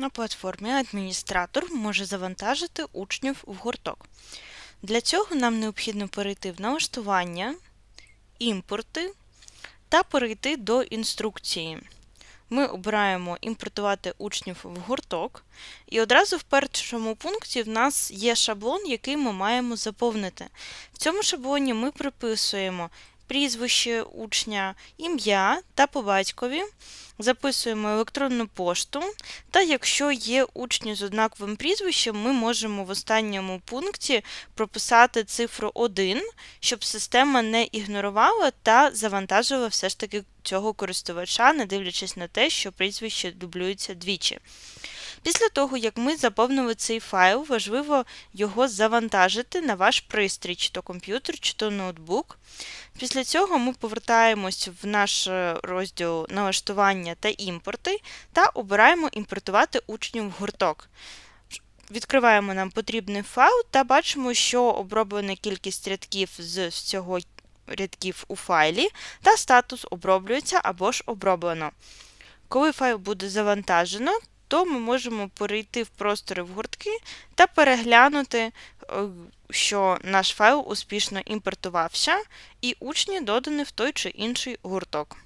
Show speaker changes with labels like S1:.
S1: На платформі адміністратор може завантажити учнів в гурток. Для цього нам необхідно перейти в налаштування, імпорти та перейти до інструкції. Ми обираємо імпортувати учнів в гурток, і одразу в першому пункті в нас є шаблон, який ми маємо заповнити. В цьому шаблоні ми приписуємо прізвище учня, ім'я та по батькові, записуємо електронну пошту, та якщо є учні з однаковим прізвищем, ми можемо в останньому пункті прописати цифру 1, щоб система не ігнорувала та завантажила все ж таки цього користувача, не дивлячись на те, що прізвище дублюється двічі. Після того, як ми заповнили цей файл, важливо його завантажити на ваш пристрій, чи то комп'ютер, чи то ноутбук. Після цього ми повертаємось в наш е, розділ налаштування та імпорти та обираємо імпортувати учнів в гурток. Відкриваємо нам потрібний файл та бачимо, що оброблена кількість рядків з всього рядків у файлі та статус оброблюється або ж оброблено. Коли файл буде завантажено, то ми можемо перейти в простори в гуртки та переглянути, е, що наш файл успішно імпортувався, і учні додані в той чи інший гурток.